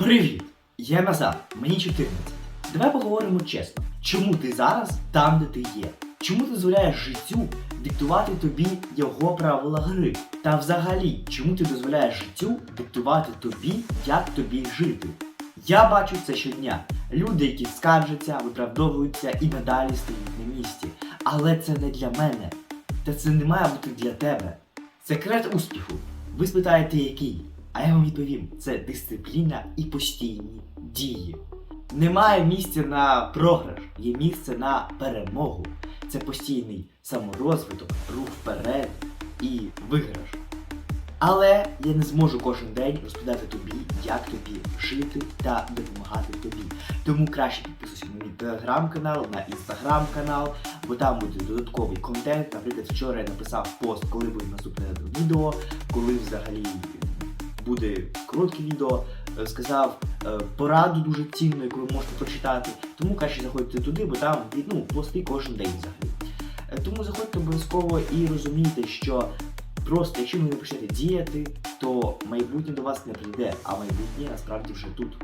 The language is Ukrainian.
Привіт! Я Назар, мені 14. Давай поговоримо чесно. Чому ти зараз там, де ти є? Чому ти дозволяєш життю диктувати тобі його правила гри? Та взагалі, чому ти дозволяєш життю диктувати тобі, як тобі жити? Я бачу це щодня. Люди, які скаржаться, виправдовуються і надалі стоять на місці. Але це не для мене. Та це не має бути для тебе. Секрет успіху. Ви спитаєте, який? А я вам відповім: це дисципліна і постійні дії. Немає місця на програш, є місце на перемогу. Це постійний саморозвиток, рух вперед і виграш. Але я не зможу кожен день розповідати тобі, як тобі жити та допомагати тобі. Тому краще підписуйся на мій телеграм-канал, на інстаграм-канал, бо там буде додатковий контент. Наприклад, вчора я написав пост, коли буде наступне відео, коли взагалі буде коротке відео. Е, Сказав е, пораду дуже цінну, яку ви можете прочитати. Тому краще заходьте туди, бо там ну, пости кожен день взагалі. Е, Тому заходьте обов'язково і розумійте, що просто якщо ви не почнете діяти, то майбутнє до вас не прийде, а майбутнє насправді вже тут.